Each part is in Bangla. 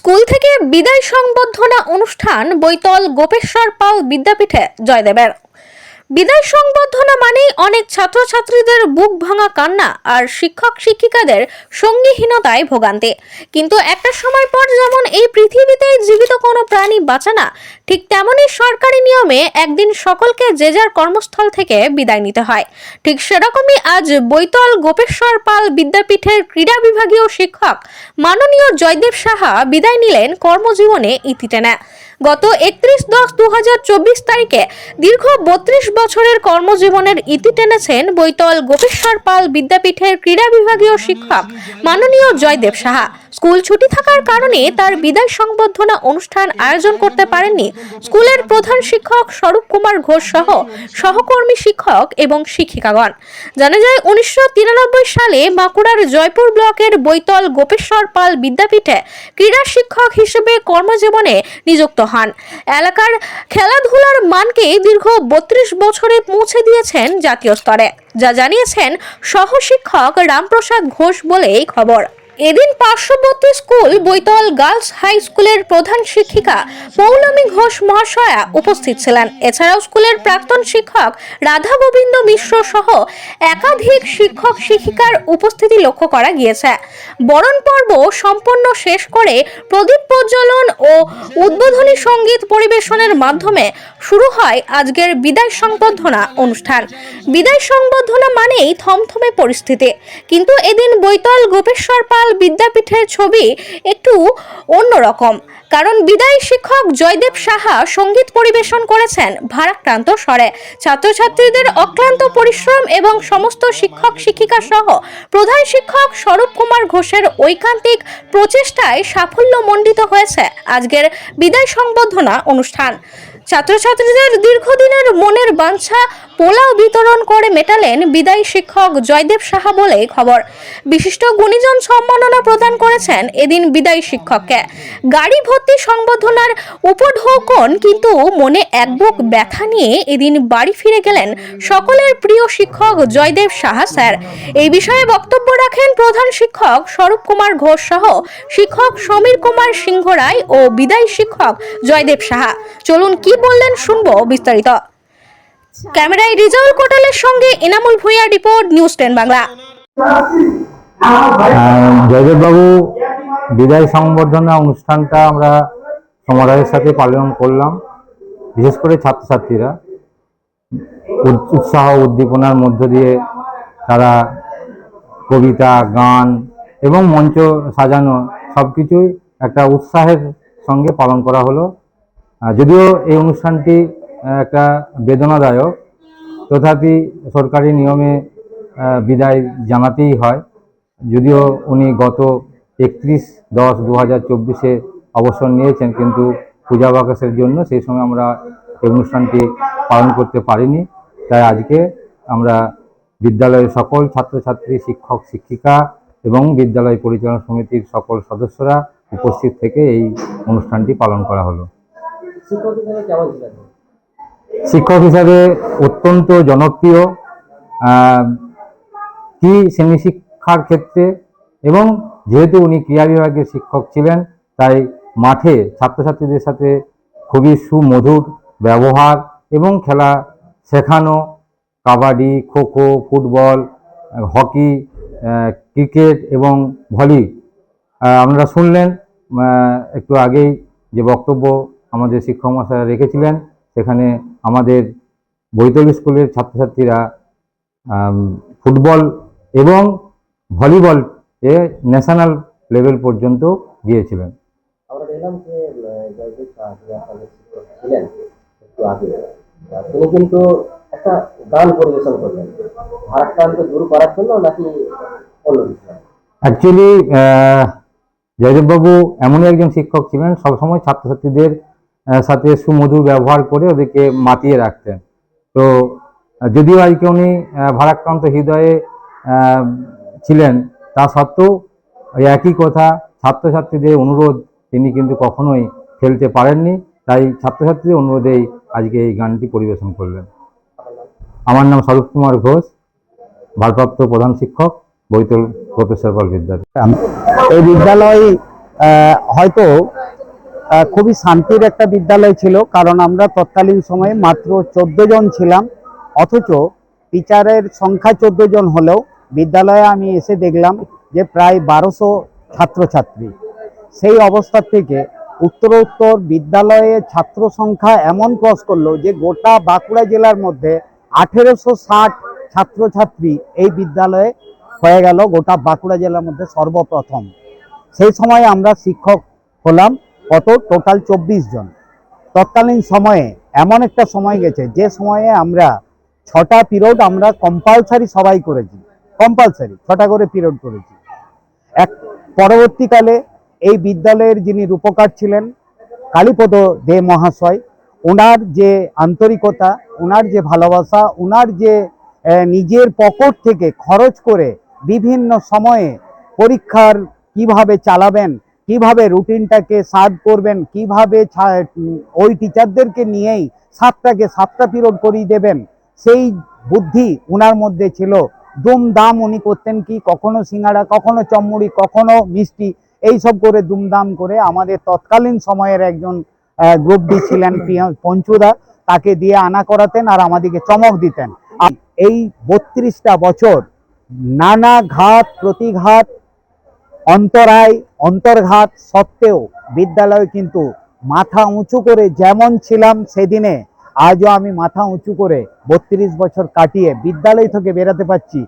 স্কুল থেকে বিদায় সংবর্ধনা অনুষ্ঠান বৈতল গোপেশ্বর পাল বিদ্যাপীঠে জয়দেবের। বিদায় সংবর্ধনা মানেই অনেক ছাত্রছাত্রীদের বুক ভাঙা কান্না আর শিক্ষক শিক্ষিকাদের সঙ্গীহীনতায় ভোগান্তে। কিন্তু একটা সময় পর যেমন এই পৃথিবীতে জীবিত কোনো প্রাণী বাঁচে না, ঠিক তেমনই সরকারি নিয়মে একদিন সকলকে যে যার কর্মস্থল থেকে বিদায় নিতে হয়। ঠিক সেরকমই আজ বৈতল গোপেশ্বর পাল বিদ্যাপীঠের ক্রীড়া বিভাগীয় শিক্ষক মাননীয় জয়দেব সাহা বিদায় নিলেন কর্মজীবনে ইতি টেনে। গত একত্রিশ দশ দু তারিখে দীর্ঘ বত্রিশ বছরের কর্মজীবনের ইতি টেনেছেন বৈতল গোপেশ্বর পাল বিদ্যাপীঠের ক্রীড়া বিভাগীয় শিক্ষক মাননীয় জয়দেব সাহা। স্কুল ছুটি থাকার কারণে তার বিদায় সংবর্ধনা অনুষ্ঠান আয়োজন করতে পারেননি। স্কুলের প্রধান শিক্ষক স্বরূপ কুমার ঘোষ সহ সহকর্মী শিক্ষক এবং শিক্ষিকাগণ। জানা যায়, উনিশশো তিরানব্বই সালে বাঁকুড়ার জয়পুর ব্লকের বৈতল গোপেশ্বর পাল বিদ্যাপীঠে ক্রীড়া শিক্ষক হিসেবে কর্মজীবনে নিযুক্ত হন। এলাকার খেলাধুলার মানকে দীর্ঘ বত্রিশ বছরে পৌঁছে দিয়েছেন জাতীয় স্তরে। যা জানিয়েছেন সহশিক্ষক রামপ্রসাদ ঘোষ বলেই খবর। এদিন পার্শ্ববর্তী স্কুল বৈতল গার্লস হাই স্কুলের প্রধান শিক্ষিকা পৌলমী ঘোষ মহাশয়া উপস্থিত ছিলেন। এছাড়াও স্কুলের প্রাক্তন শিক্ষক রাধা গোবিন্দ মিশ্র সহ একাধিক শিক্ষক শিক্ষিকার উপস্থিতি লক্ষ্য করা গিয়েছে। বরণ পর্ব সম্পন্ন শেষ করে প্রদীপ প্রজ্বলন ও উদ্বোধনী সংগীত পরিবেশনের মাধ্যমে শুরু হয় আজকের বিদায় সংবর্ধনা অনুষ্ঠান। বিদায় সংবর্ধনা মানেই থমথমে পরিস্থিতি। কিন্তু এদিন বৈতল গোপেশ্বর পাল বিদ্যাপীঠের ছবি একটু অন্যরকম। কারণ বিদায়ী শিক্ষক জয়দেব সাহা সংগীত পরিবেশন করেছেন ভারাক্রান্ত স্বরে। ছাত্রছাত্রীদের অক্লান্ত পরিশ্রম এবং সমস্ত শিক্ষক শিক্ষিকা সহ প্রধান শিক্ষক স্বরূপ কুমার ঘোষের ঐকান্তিক প্রচেষ্টায় সাফল্য মণ্ডিত হয়েছে আজকের বিদায় সংবর্ধনা অনুষ্ঠান। ছাত্রছাত্রীদের দীর্ঘদিনের মনের বাঞ্ছা, পোলাও বিতরণ করে মেটালেন বিদায়ী শিক্ষক জয়দেব সাহা বলে খবর। বিশিষ্ট গুণীজন সম্মাননা প্রদান করেছেন এদিন বিদায়ী শিক্ষককে। গাড়ি ভর্তি সংবর্ধনার উপঢৌকন, কিন্তু মনে এক বুক ব্যথা নিয়ে এদিন বাড়ি ফিরে গেলেন সকলের প্রিয় শিক্ষক জয়দেব সাহা স্যার। এই বিষয়ে বক্তব্য রাখেন প্রধান শিক্ষক স্বরূপ কুমার ঘোষ সহ শিক্ষক সমীর কুমার সিংহ রায় ও বিদায়ী শিক্ষক জয়দেব সাহা। চলুন কি বললেন, শুনব বিস্তারিত। ক্যামেরায় রিজাউল কোটালের সঙ্গে Enamul Bhuiyan report, news ten Bangla. জয়দেববাবু, বিদায় সংবর্ধনা অনুষ্ঠানটা আমরা সমারোহের সাথে পালন করলাম। বিশেষ করে ছাত্রছাত্রীরা, উৎ- উৎসাহ উদ্দীপনার মধ্য দিয়ে তারা কবিতা, গান এবং মঞ্চ সাজানো সব কিছুই একটা উৎসাহের সঙ্গে পালন করা হলো। যদিও এই অনুষ্ঠানটি একটা বেদনাদায়ক, তথাপি সরকারি নিয়মে বিদায় জানাতেই হয়। যদিও উনি গত একত্রিশ দশ দু হাজার চব্বিশে অবসর নিয়েছেন, কিন্তু পূজা বাকাশের জন্য সেই সময় আমরা এই অনুষ্ঠানটি পালন করতে পারিনি। তাই আজকে আমরা বিদ্যালয়ের সকল ছাত্রছাত্রী, শিক্ষক, শিক্ষিকা এবং বিদ্যালয় পরিচালনা সমিতির সকল সদস্যরা উপস্থিত থেকে এই অনুষ্ঠানটি পালন করা হলো। শিক্ষক হিসেবে অত্যন্ত জনপ্রিয় কি শ্রেণি শিক্ষার ক্ষেত্রে এবং যেহেতু উনি ক্রীড়া বিভাগের শিক্ষক ছিলেন, তাই মাঠে ছাত্রছাত্রীদের সাথে খুবই সুমধুর ব্যবহার এবং খেলা শেখানো, kabaddi, kho kho, football, hockey cricket এবং ভলি। আপনারা শুনলেন একটু আগেই যে বক্তব্য আমাদের শিক্ষক মহাশয়রা রেখেছিলেন। সেখানে আমাদের বৈতল স্কুলের ছাত্রছাত্রীরা ফুটবল এবং ভলিবল এ ন্যাশনাল লেভেল পর্যন্ত গিয়েছিলেন। আমরা দেখলাম যে জয়দেব শাহ যিনি আপনাদের শিক্ষক ছিলেন একটু আগে। তিনি কিন্তু একটা গান পরিবেশন করলেন। ভারাক্রান্ত দূর করার জন্য নাকি অ্যাকচুয়ালি জয়দেববাবু এমনই একজন শিক্ষক ছিলেন। সবসময় ছাত্রছাত্রীদের সাথে সুমধুর ব্যবহার করে ওদেরকে মাতিয়ে রাখতেন। তো যদিও আজকে উনি ভারাক্রান্ত হৃদয়ে ছিলেন, তা সত্ত্বেও ওই একই কথা ছাত্রছাত্রীদের অনুরোধ তিনি কিন্তু কখনোই ফেলতে পারেননি। তাই ছাত্রছাত্রীদের অনুরোধেই আজকে এই গানটি পরিবেশন করলেন। আমার নাম স্বরূপ কুমার ঘোষ, ভারপ্রাপ্ত প্রধান শিক্ষক, বৈতল প্রফেসর পাল বিদ্যাপীঠ এই বিদ্যালয় হয়তো খুবই শান্তির একটা বিদ্যালয় ছিল, কারণ আমরা তৎকালীন সময়ে মাত্র চোদ্দ জন ছিলাম। অথচ টিচারের সংখ্যা চোদ্দ জন হলেও বিদ্যালয়ে আমি এসে দেখলাম যে প্রায় বারোশো ছাত্রছাত্রী। সেই অবস্থা থেকে উত্তরোত্তর বিদ্যালয়ে ছাত্র সংখ্যা এমন ক্রস করল যে গোটা বাঁকুড়া জেলার মধ্যে আঠেরোশো ষাট ছাত্রছাত্রী এই বিদ্যালয়ে হয়ে গেল, গোটা বাঁকুড়া জেলার মধ্যে সর্বপ্রথম। সেই সময় আমরা শিক্ষক হলাম কত? টোটাল চব্বিশ জন। তৎকালীন সময়ে এমন একটা সময় গেছে, যে সময়ে আমরা ছটা পিরিয়ড আমরা কম্পালসারি সবাই করেছি। কম্পালসারি ছটা করে পিরিয়ড করেছি। এক, পরবর্তীকালে এই বিদ্যালয়ের যিনি রূপকার ছিলেন, কালীপদ দে মহাশয়, ওনার যে আন্তরিকতা, ওনার যে ভালোবাসা, ওনার যে নিজের পকেট থেকে খরচ করে বিভিন্ন সময়ে পরীক্ষার কীভাবে চালাবেন কীভাবে রুটিনটাকে সার্ভ করবেন, কীভাবে ওই টিচারদেরকে নিয়েই সাতটাকে সাতটা পিরিয়ড করিয়ে দেবেন, সেই বুদ্ধি উনার মধ্যে ছিল। দুমদাম উনি করতেন কি? কখনো সিঙ্গাড়া, কখনো চম্মুড়ি, কখনো মিষ্টি এই সব করে দুমদাম করে আমাদের তৎকালীন সময়ের একজন গ্রুপ ডি ছিলেন পঞ্চুদা তাকে দিয়ে আনা করাতেন আর আমাদেরকে চমক দিতেন। এই বত্রিশটা বছর নানা ঘাত, প্রতিঘাত অন্তরায় অন্তর্ঘাত সত্ত্বেও বিদ্যালয় কিন্তু মাথা উঁচু করে যেমন ছিলাম সেদিনে, আজও আমি মাথা উঁচু করে বত্রিশ বছর কাটিয়ে বিদ্যালয় থেকে বেরোতে পারছি।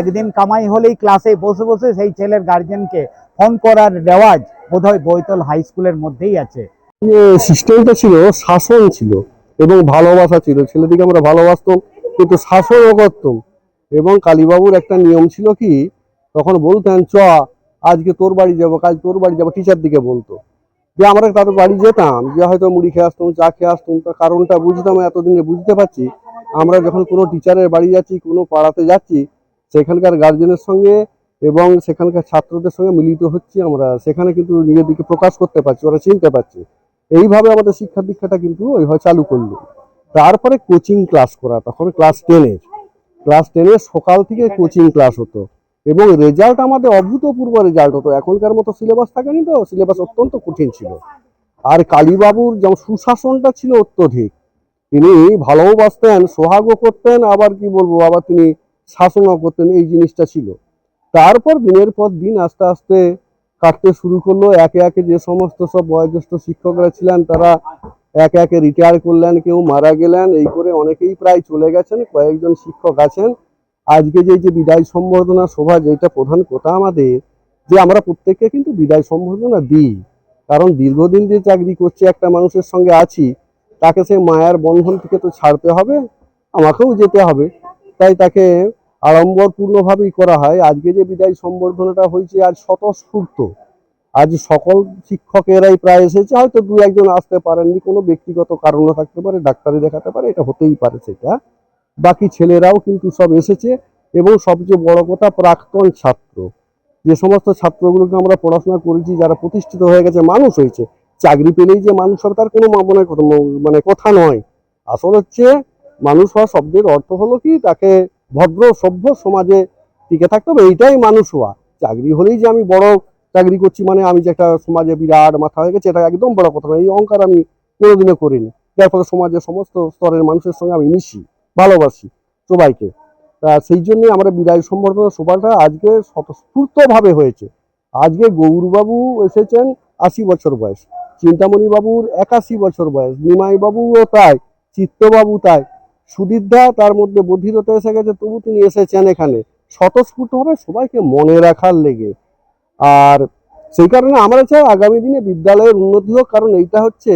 একদিন কামাই হলেই ক্লাসে বসে বসে সেই ছেলের গার্জেনকে ফোন করার রেওয়াজ বোধহয় বৈতল হাই স্কুলের মধ্যেই আছে। সিস্টেমটা ছিল শাসন ছিল এবং ভালোবাসা ছিল। ছেলেদিকে আমরা ভালোবাসতাম, কিন্তু শাসনও করতাম। এবং কালীবাবুর একটা নিয়ম ছিল কি? তখন বলতেন, চ আজকে তোর বাড়ি যাব, কাল তোর বাড়ি যাব টিচার দিকে বলতো। যে আমরা তাদের বাড়ি যেতাম, যে হয়তো মুড়ি খেয়ে আসতাম, চা খেয়ে আসতাম, তার কারণটা বুঝতাম, এতদিনে বুঝতে পারছি। আমরা যখন কোনো টিচারের বাড়ি যাচ্ছি, কোনো পাড়াতে যাচ্ছি, সেখানকার গার্জেনের সঙ্গে এবং সেখানকার ছাত্রদের সঙ্গে মিলিত হচ্ছি আমরা। সেখানে কিন্তু নিজেদেরকে প্রকাশ করতে পারছি, ওরা চিনতে পারছি। এইভাবে আমাদের শিক্ষা দীক্ষাটা কিন্তু ওইভাবে চালু করল। তারপরে কোচিং ক্লাস করা, তখন ক্লাস টেনের ক্লাস টেনের সকাল থেকে কোচিং ক্লাস হতো। এবং রেজাল্ট আমাদের অভূতপূর্ব রেজাল্ট হতো। এখনকার মতো সিলেবাস থাকেনি তো সিলেবাস অত্যন্ত কঠিন ছিল। আর কালীবাবুর যেমন সুশাসনটা ছিল অত্যধিক, তিনি ভালোবাসতেন সোহাগও করতেন, আবার কি বলব, আবার তিনি শাসনও করতেন, এই জিনিসটা ছিল। তারপর দিনের পর দিন আস্তে আস্তে কাটতে শুরু করল। একে একে যে সমস্ত সব বয়োজ্যেষ্ঠ শিক্ষকরা ছিলেন, তারা একে একে রিটায়ার করলেন, কেউ মারা গেলেন, এই করে অনেকেই প্রায় চলে গেছেন, কয়েকজন শিক্ষক আছেন। আজকে যে যে বিদায় সম্বর্ধনা সভা যেটা প্রধান কথা আমাদের, যে আমরা প্রত্যেককে কিন্তু বিদায় সম্বর্ধনা দিই। কারণ দীর্ঘদিন যে চাকরি করছে, একটা মানুষের সঙ্গে আছি, তাকে সে মায়ার বন্ধন থেকে তো ছাড়তে হবে, আমাকেও যেতে হবে। তাই তাকে আড়ম্বরপূর্ণভাবেই করা হয়। আজকে যে বিদায় সম্বর্ধনাটা হয়েছে, আজ স্বতঃস্ফূর্ত। আজ সকল শিক্ষকেরাই প্রায় এসেছে, হয়তো দু একজন আসতে পারেননি, কোনো ব্যক্তিগত কারণও থাকতে পারে, ডাক্তারি দেখাতে পারে, এটা হতেই পারে সেটা। বাকি ছেলেরাও কিন্তু সব এসেছে এবং সবচেয়ে বড় কথা প্রাক্তন ছাত্র। যে সমস্ত ছাত্রগুলোকে আমরা পড়াশোনা করেছি, যারা প্রতিষ্ঠিত হয়ে গেছে, মানুষ হয়েছে, চাকরি পেলেই যে মানুষ হবে তার কোনো কথা মানে কথা নয়। আসল হচ্ছে মানুষ হওয়া শব্দের অর্থ হলো কি? তাকে ভদ্র, সভ্য সমাজে টিকে থাকতে হবে, এইটাই মানুষ হওয়া। চাকরি হলেই যে আমি বড় চাকরি করছি মানে আমি যে একটা সমাজে বিরাট মাথা হয়ে গেছে, এটা একদম বড় কথা নয়। এই অহংকার আমি কোনোদিনও করিনি। যার ফলে সমাজের সমস্ত স্তরের মানুষের সঙ্গে আমি মিশি। ভালোবাসি সবাইকে। তা সেই জন্যই আমরা বিদায় সম্বর্ধনা সভাটা আজকে স্বতঃস্ফূর্তভাবে হয়েছে। আজকে গৌরবাবু এসেছেন আশি বছর বয়স, চিন্তামণিবাবুর একাশি বছর বয়স নিমাই বাবুও তাই, চিত্তবাবু তাই। সুদীর্ধা তার মধ্যে বধিরতা এসে গেছে, তবু তিনি এসেছেন এখানে। স্বতঃস্ফূর্তভাবে সবাইকে মনে রাখার লেগে। আর সেই কারণে আমরা চাই আগামী দিনে বিদ্যালয়ের উন্নতি হোক, কারণ এইটা হচ্ছে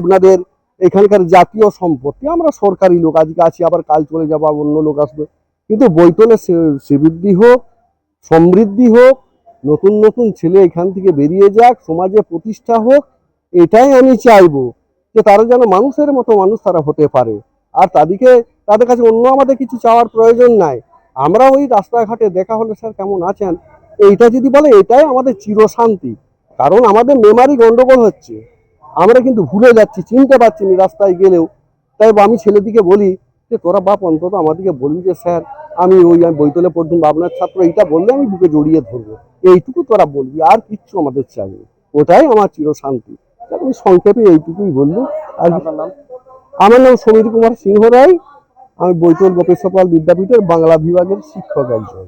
আপনাদের এখানকার জাতীয় সম্পত্তি, আমরা সরকারি লোক, আজকে আছি, আবার কাল চলে যাব অন্য লোক আসবে। কিন্তু বৈতলে শ্রী- শ্রীবৃদ্ধি হোক, সমৃদ্ধি হোক, নতুন নতুন ছেলে এখান থেকে বেরিয়ে যাক, সমাজে প্রতিষ্ঠা হোক, এটাই আমি চাইব, যে তারা যেন মানুষের মতো মানুষ তারা হতে পারে। আর তাদেরকে, তাদের কাছে অন্য আমাদের কিছু চাওয়ার প্রয়োজন নাই। আমরা ওই রাস্তাঘাটে দেখা হলে স্যার কেমন আছেন? এইটা যদি বলে, এটাই আমাদের চিরশান্তি। কারণ আমাদের মেমারি গন্ডগোল হচ্ছে। আমরা কিন্তু ভুলে যাচ্ছি চিনতে পারছি না রাস্তায় গেলেও। তাই আমি ছেলেদিকে বলি যে তোরা বাপ অন্তত আমাদেরকে বলবি যে স্যার আমি ওই আমি বইতলে পড়তুম আপনার ছাত্র এইটা বললে আমি বুকে জড়িয়ে ধরবো। এইটুকু তোরা বলবি আর কিচ্ছু আমাদের চাই ওটাই আমার চিরশান্তি আমি সংক্ষেপে এইটুকুই বলল। আর আমার নাম সমীর কুমার সিংহ রায়। আমি বৈতল গোপেশ্বর পাল বিদ্যাপীঠের বাংলা বিভাগের শিক্ষক একজন।